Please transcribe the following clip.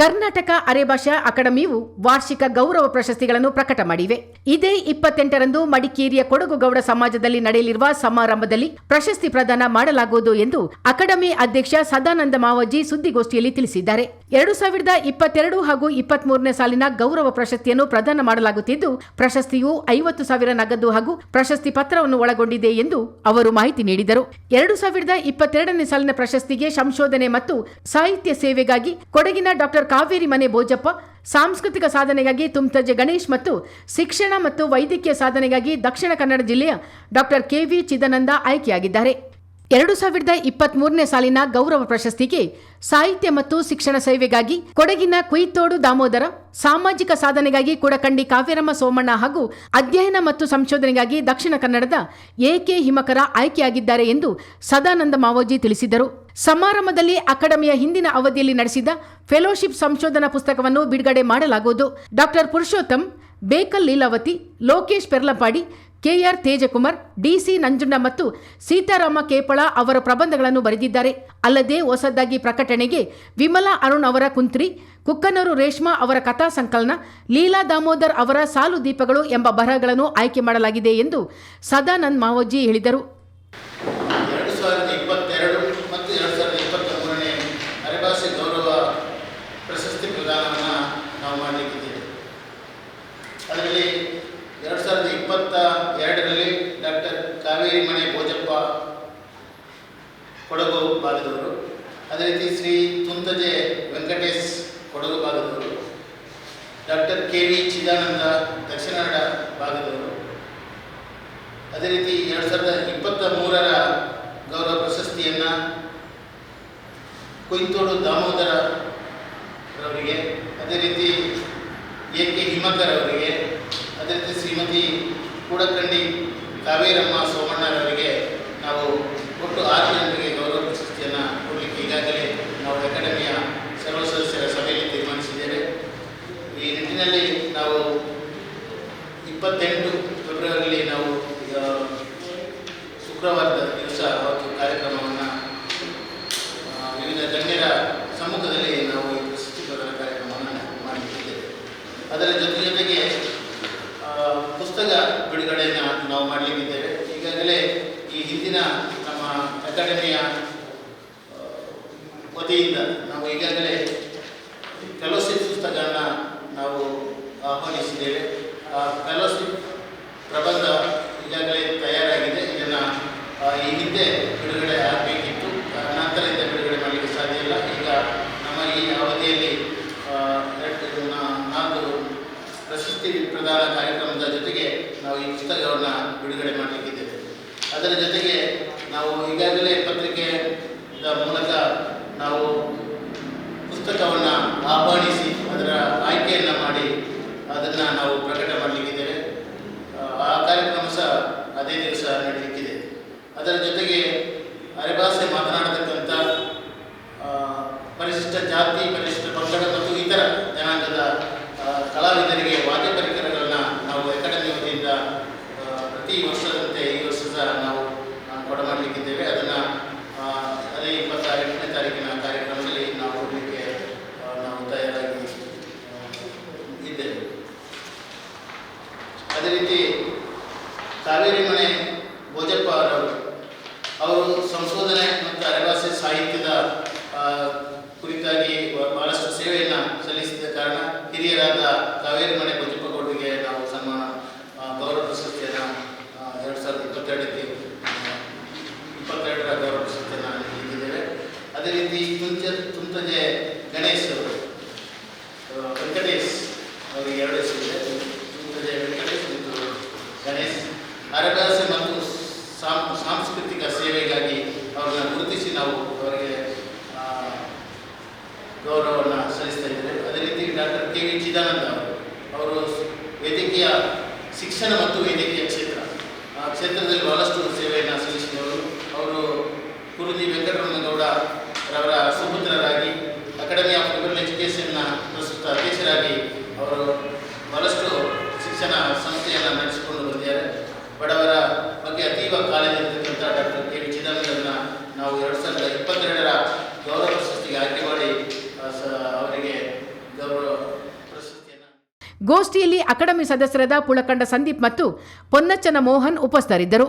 ಕರ್ನಾಟಕ ಅರೆಭಾಷಾ ಅಕಾಡೆಮಿಯು ವಾರ್ಷಿಕ ಗೌರವ ಪ್ರಶಸ್ತಿಗಳನ್ನು ಪ್ರಕಟ ಮಾಡಿವೆ. ಇದೇ ಇಪ್ಪತ್ತೆಂಟರಂದು ಮಡಿಕೇರಿಯ ಕೊಡಗು ಗೌಡ ಸಮಾಜದಲ್ಲಿ ನಡೆಯಲಿರುವ ಸಮಾರಂಭದಲ್ಲಿ ಪ್ರಶಸ್ತಿ ಪ್ರದಾನ ಮಾಡಲಾಗುವುದು ಎಂದು ಅಕಾಡೆಮಿ ಅಧ್ಯಕ್ಷ ಸದಾನಂದ ಮಾವಜಿ ಸುದ್ದಿಗೋಷ್ಠಿಯಲ್ಲಿ ತಿಳಿಸಿದ್ದಾರೆ. ಎರಡು ಸಾವಿರದ ಇಪ್ಪತ್ತೆರಡು ಹಾಗೂ ಇಪ್ಪತ್ಮೂರನೇ ಸಾಲಿನ ಗೌರವ ಪ್ರಶಸ್ತಿಯನ್ನು ಪ್ರದಾನ ಮಾಡಲಾಗುತ್ತಿದ್ದು, ಪ್ರಶಸ್ತಿಯು ಐವತ್ತು ಸಾವಿರ ನಗದು ಹಾಗೂ ಪ್ರಶಸ್ತಿ ಪತ್ರವನ್ನು ಒಳಗೊಂಡಿದೆ ಎಂದು ಅವರು ಮಾಹಿತಿ ನೀಡಿದರು. ಎರಡು ಸಾವಿರದ ಇಪ್ಪತ್ತೆರಡನೇ ಸಾಲಿನ ಪ್ರಶಸ್ತಿಗೆ ಸಂಶೋಧನೆ ಮತ್ತು ಸಾಹಿತ್ಯ ಸೇವೆಗಾಗಿ ಕೊಡಗಿನ ಡಾಕ್ಟರ್ ಕಾವೇರಿ ಮನೆ ಬೋಜಪ್ಪ ಸಾಂಸ್ಕೃತಿಕ ಸಾಧನೆಗಾಗಿ ತುಮ್ತಜೆ ಗಣೇಶ್ ಮತ್ತು ಶಿಕ್ಷಣ ಮತ್ತು ವೈದ್ಯಕೀಯ ಸಾಧನೆಗಾಗಿ ದಕ್ಷಿಣ ಕನ್ನಡ ಜಿಲ್ಲೆಯ ಡಾಕ್ಟರ್ ಕೆವಿ ಚಿದಾನಂದ ಆಯ್ಕೆಯಾಗಿದ್ದಾರೆ. ಎರಡು ಸಾವಿರದ ಇಪ್ಪತ್ಮೂರನೇ ಸಾಲಿನ ಗೌರವ ಪ್ರಶಸ್ತಿಗೆ ಸಾಹಿತ್ಯ ಮತ್ತು ಶಿಕ್ಷಣ ಸೇವೆಗಾಗಿ ಕೊಡಗಿನ ಕುಯಿತೋಡು ದಾಮೋದರ, ಸಾಮಾಜಿಕ ಸಾಧನೆಗಾಗಿ ಕೂಡಕಂಡಿ ಕಾವ್ಯರಮ್ಮ ಸೋಮಣ್ಣ ಹಾಗೂ ಅಧ್ಯಯನ ಮತ್ತು ಸಂಶೋಧನೆಗಾಗಿ ದಕ್ಷಿಣ ಕನ್ನಡದ ಎಕೆ ಹಿಮಕರ ಆಯ್ಕೆಯಾಗಿದ್ದಾರೆ ಎಂದು ಸದಾನಂದ ಮಾವೋಜಿ ತಿಳಿಸಿದರು. ಸಮಾರಂಭದಲ್ಲಿ ಅಕಾಡೆಮಿಯ ಹಿಂದಿನ ಅವಧಿಯಲ್ಲಿ ನಡೆಸಿದ ಫೆಲೋಶಿಪ್ ಸಂಶೋಧನಾ ಪುಸ್ತಕವನ್ನು ಬಿಡುಗಡೆ ಮಾಡಲಾಗುವುದು. Doctor Purushottam, Bekal Leelavathi, Lokesh Perlapadi KR Tejakumar, DC Nanjunda ಮತ್ತು ಸೀತಾರಾಮ ಕೇಪಳ ಅವರ ಪ್ರಬಂಧಗಳನ್ನು ಬರೆದಿದ್ದಾರೆ. ಅಲ್ಲದೆ ಹೊಸದಾಗಿ ಪ್ರಕಟಣೆಗೆ ವಿಮಲಾ ಅರುಣ್ ಅವರ ಕುಂತ್ರಿ, ಕುಕ್ಕನೂರು ರೇಷ್ಮಾ ಅವರ ಕಥಾ ಸಂಕಲನ, ಲೀಲಾ ದಾಮೋದರ್ ಅವರ ಸಾಲು ದೀಪಗಳು ಎಂಬ ಬರಹಗಳನ್ನು ಆಯ್ಕೆ ಮಾಡಲಾಗಿದೆ ಎಂದು ಸದಾನಂದ್ ಮಾವೋಜಿ ಹೇಳಿದರು ಎರಡು ಸಾವಿರದ ಇಪ್ಪತ್ತೆರಡು ಮತ್ತು ಎರಡು ಸಾವಿರದ ಇಪ್ಪತ್ತ ಮೂರನೇ ಅರೆಭಾಷೆ ಗೌರವ ಪ್ರಶಸ್ತಿ ಪ್ರದಾನವನ್ನು ನಾವು ಮಾಡಲಿಕ್ಕಿದ್ದೇವೆ ಅದರಲ್ಲಿ ಎರಡು ಸಾವಿರದ ಇಪ್ಪತ್ತ ಎರಡರಲ್ಲಿ ಡಾಕ್ಟರ್ ಕಾವೇರಿ ಮನೆ ಭೋಜಪ್ಪ ಕೊಡಗು ಭಾಗದವರು ಅದೇ ರೀತಿ Shri ತುಂತಜೆ Venkatesh Kodagu ಭಾಗದವರು doctor K V Chidananda Dakshina Kannada ಭಾಗದವರು ಅದೇ ರೀತಿ ಎರಡು ಸಾವಿರದ ಇಪ್ಪತ್ತ ಮೂರರ ಗೌರವ ಪ್ರಶಸ್ತಿಯನ್ನು ಕೊಯ್ತೋಡು ದಾಮೋದರ ಅವರಿಗೆ ಅದೇ ರೀತಿ ಎ ಕೆ ಹಿಮಕರ್ ಅವರಿಗೆ ರೀತಿ ಶ್ರೀಮತಿ ಕೂಡಕಂಡಿ ಕಾವೇರಮ್ಮ ಸೋಮಣ್ಣರವರಿಗೆ ನಾವು ಒಟ್ಟು ಆರು ಜನರಿಗೆ ಗೌರವ ಪ್ರಶಸ್ತಿಯನ್ನು ಕೊಡಲಿಕ್ಕೆ ಈಗಾಗಲೇ ನಾವು ಅಕಾಡೆಮಿಯ ಸರ್ವ ಸದಸ್ಯರ ಸಭೆಯಲ್ಲಿ ತೀರ್ಮಾನಿಸಿದ್ದೇವೆ. ಈ ನಿಟ್ಟಿನಲ್ಲಿ ನಾವು ಇಪ್ಪತ್ತೆಂಟು ಫೆಬ್ರವರಿಯಲ್ಲಿ ನಾವು ಶುಕ್ರವಾರದ ದಿವಸ ಅವತ್ತು ಕಾರ್ಯಕ್ರಮವನ್ನು ವಿವಿಧ ಗಣ್ಯರ ಸಮ್ಮುಖದಲ್ಲಿ ನಾವು ಈ ಪ್ರಶಸ್ತಿ ಕಾರ್ಯಕ್ರಮವನ್ನು ಮಾಡಿದ್ದೇವೆ. ಅದರ ಜೊತೆಗೆ ಪುಸ್ತಕ ಬಿಡುಗಡೆಯನ್ನು ನಾವು ಮಾಡಲಿಕ್ಕಿದ್ದೇವೆ. ಈಗಾಗಲೇ ಈ ಹಿಂದಿನ ನಮ್ಮ ಅಕಾಡೆಮಿಯ ವತಿಯಿಂದ ನಾವು ಈಗಾಗಲೇ ಫೆಲೋಶಿಪ್ ಪುಸ್ತಕವನ್ನು ನಾವು ಆಹ್ವಾನಿಸಿದ್ದೇವೆ. ಆ, ಫೆಲೋಶಿಪ್ ಪ್ರಬಂಧ ಈಗಾಗಲೇ ತಯಾರಾಗಿದೆ ಇದನ್ನು ಈ ಹಿಂದೆ ಬಿಡುಗಡೆ ಆಗಬೇಕಿತ್ತು ನಂತರದಿಂದ ಬಿಡುಗಡೆ ಮಾಡಲಿಕ್ಕೆ ಸಾಧ್ಯ ಇಲ್ಲ ಈಗ ನಮ್ಮ ಈ ಅವಧಿಯಲ್ಲಿ ಆ, ಎರಡು ನಾ- ನಾಲ್ಕು ಪ್ರಶಸ್ತಿ ಪ್ರದಾನ ಕಾರ್ಯಕ್ರಮದ ಜೊತೆಗೆ ನಾವು ಈ ಪುಸ್ತಕವನ್ನು ಬಿಡುಗಡೆ ಮಾಡಲಿಕ್ಕಿದ್ದೇವೆ. ಅದರ ಜೊತೆಗೆ ನಾವು ಈಗಾಗಲೇ ಪತ್ರಿಕೆಯ ಮೂಲಕ ನಾವು ಪುಸ್ತಕವನ್ನು ಆಹ್ವಾನಿಸಿ ಅದರ ಆಯ್ಕೆಯನ್ನು ಮಾಡಿ ಅದನ್ನು ನಾವು ಪ್ರಕಟ ಮಾಡಲಿಕ್ಕಿದ್ದೇವೆ. ಆ, ಕಾರ್ಯಕ್ರಮ ಸಹ ಅದೇ ದಿವಸ ನಡೆಯಲಿಕ್ಕಿದೆ ಅದರ ಜೊತೆಗೆ ಅರೆಭಾಷೆ ಮಾತನಾಡತಕ್ಕಂಥ ಆ, ಪರಿಶಿಷ್ಟ ಜಾತಿ ಪರಿಶಿಷ್ಟ ಪಂಗಡ ಮತ್ತು ಇತರ ಜನಾಂಗದ ಆ, ಕಲಾವಿದರಿಗೆ ವಾದ್ಯ ಪರಿಕರಗಳನ್ನು ನಾವು ಅಕಾಡೆಮಿ ವತಿಯಿಂದ ಆ, ಪ್ರತಿ ವರ್ಷದಂತೆ ಈ ವರ್ಷ ಸಹ ನಾವು ಆ, ಕೊಡಮಾಡಲಿಕ್ಕಿದ್ದೇವೆ ಅದನ್ನು ಅದೇ ಇಪ್ಪತ್ತ ಎಂಟನೇ ತಾರೀಕಿನ ಕಾರ್ಯಕ್ರಮದಲ್ಲಿ ನಾವು ಕೊಡಲಿಕ್ಕೆ ಆ, ನಾವು ತಯಾರಾಗಿ ಆ, ಇದ್ದೇವೆ ಅದೇ ರೀತಿ ಕಾವೇರಿ ಮನೆ ಭೋಜಪ್ಪ ಅವರವರು ಅವರು ಸಂಶೋಧನೆ ಮತ್ತು ಅರೆವಾಸಿ ಸಾಹಿತ್ಯದ ಕುರಿತಾಗಿ ಬಹಳಷ್ಟು ಸೇವೆಯನ್ನು ಸಲ್ಲಿಸಿದ ಕಾರಣ ಹಿರಿಯರಾದ ಕಾವೇರಿ ಮನೆ ಭೋಜಪ್ಪ ಗೌಡರಿಗೆ ನಾವು ಸನ್ಮಾನ ಗೌರವ ಪ್ರಶಸ್ತಿಯನ್ನು ಎರಡು ಸಾವಿರದ ಇಪ್ಪತ್ತೆರಡಕ್ಕೆ ಇಪ್ಪತ್ತೆರಡರ ಗೌರವ ಪ್ರಶಸ್ತಿಯನ್ನು ನೀಡಿದ್ದೇವೆ. ಅದೇ ರೀತಿ ತುಂಚ ತುಂತಜೆ ಗಣೇಶ್ ಅವರು ಆ, ವೆಂಕಟೇಶ್ ಅವರಿಗೆ ಎರಡು ಹೆಸರಿದೆ ತುಂತಜೆ ವೆಂಕಟೇಶ್ ಮತ್ತು ಗಣೇಶ್ ಅರಭಾಷೆ ಮತ್ತು ಸಾಂಸ್ಕೃತಿಕ ಸೇವೆಗಾಗಿ ಅವರನ್ನು ಗುರುತಿಸಿ ನಾವು ಅವರಿಗೆ ಗೌರವವನ್ನು ಸಲ್ಲಿಸ್ತಾ ಇದ್ದೇವೆ. ಅದೇ ರೀತಿ ಡಾಕ್ಟರ್ ಕೆ ವಿ ಚಿದಾನಂದ ಅವರು ಅವರು ವೈದ್ಯಕೀಯ ಶಿಕ್ಷಣ ಮತ್ತು ವೈದ್ಯಕೀಯ ಕ್ಷೇತ್ರ, ಆ, ಕ್ಷೇತ್ರದಲ್ಲಿ ಬಹಳಷ್ಟು ಸೇವೆಯನ್ನು ಸಲ್ಲಿಸಿದವರು. ಅವರು ಕುರುದಿ ವೆಂಕಟರಮಣಗೌಡ ರವರ ಸುಪುತ್ರರಾಗಿ, ಅಕಾಡೆಮಿ ಆಫ್ ಲಿಬರಲ್ ಎಜುಕೇಷನ್ನ ಪ್ರಸ್ತುತ ಅಧ್ಯಕ್ಷರಾಗಿ ಅವರು ಬಹಳಷ್ಟು ಶಿಕ್ಷಣ ಸಂಸ್ಥೆಯನ್ನು ನಡೆಸಿಕೊಂಡು ಬಂದಿದ್ದಾರೆ. ಬಡವರ ಬಗ್ಗೆ ಅತೀವ ಕಾಳಜಿ ಇರತಕ್ಕಂಥ ಡಾಕ್ಟರ್ ಕೆ ವಿ ಚಿದಂಬರನ್ನ ನಾವು ಎರಡು ಸಾವಿರದ ಇಪ್ಪತ್ತೆರಡರ ಗೌರವ ಪ್ರಶಸ್ತಿಗೆ ಆಯ್ಕೆ ಮಾಡಿ ಅವರಿಗೆ ಗೌರವ ಗೋಷ್ಠಿಯಲ್ಲಿ ಅಕಾಡೆಮಿ ಸದಸ್ಯರಾದ ಪುಳಕಂಡ ಸಂದೀಪ್ ಮತ್ತು ಪೊನ್ನಚ್ಚನ ಮೋಹನ್ ಉಪಸ್ಥರಿದ್ದರು